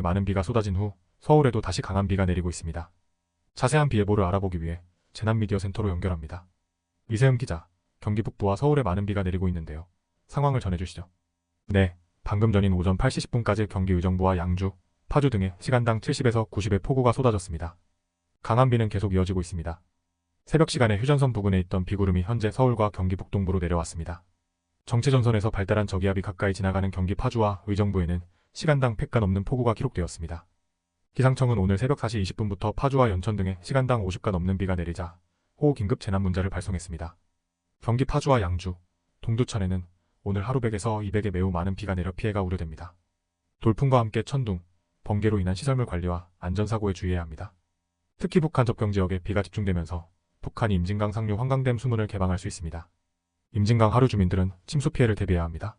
많은 비가 쏟아진 후 서울에도 다시 강한 비가 내리고 있습니다. 자세한 비 예보를 알아보기 위해 재난미디어 센터로 연결합니다. 이세음 기자, 경기 북부와 서울에 많은 비가 내리고 있는데요. 상황을 전해주시죠. 네, 방금 전인 오전 8시 10분까지 경기 의정부와 양주, 파주 등에 시간당 70에서 90의 폭우가 쏟아졌습니다. 강한 비는 계속 이어지고 있습니다. 새벽 시간에 휴전선 부근에 있던 비구름이 현재 서울과 경기 북동부로 내려왔습니다. 정체전선에서 발달한 저기압이 가까이 지나가는 경기 파주와 의정부에는 시간당 100가 넘는 폭우가 기록되었습니다. 기상청은 오늘 새벽 4시 20분부터 파주와 연천 등에 시간당 50가 넘는 비가 내리자 호우 긴급 재난 문자를 발송했습니다. 경기 파주와 양주, 동두천에는 오늘 하루 100에서 200의 매우 많은 비가 내려 피해가 우려됩니다. 돌풍과 함께 천둥, 번개로 인한 시설물 관리와 안전사고에 주의해야 합니다. 특히 북한 접경 지역에 비가 집중되면서 북한이 임진강 상류 환강댐 수문을 개방할 수 있습니다. 임진강 하류 주민들은 침수 피해를 대비해야 합니다.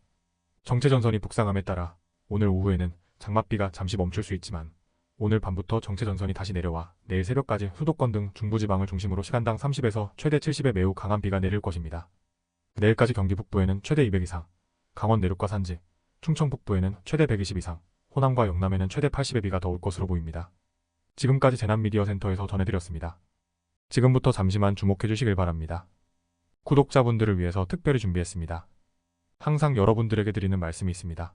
정체전선이 북상함에 따라 오늘 오후에는 장맛비가 잠시 멈출 수 있지만 오늘 밤부터 정체 전선이 다시 내려와 내일 새벽까지 수도권 등 중부지방을 중심으로 시간당 30에서 최대 70의 매우 강한 비가 내릴 것입니다. 내일까지 경기 북부에는 최대 200 이상, 강원 내륙과 산지, 충청 북부에는 최대 120 이상, 호남과 영남에는 최대 80의 비가 더 올 것으로 보입니다. 지금까지 재난미디어 센터에서 전해드렸습니다. 지금부터 잠시만 주목해 주시길 바랍니다. 구독자분들을 위해서 특별히 준비했습니다. 항상 여러분들에게 드리는 말씀이 있습니다.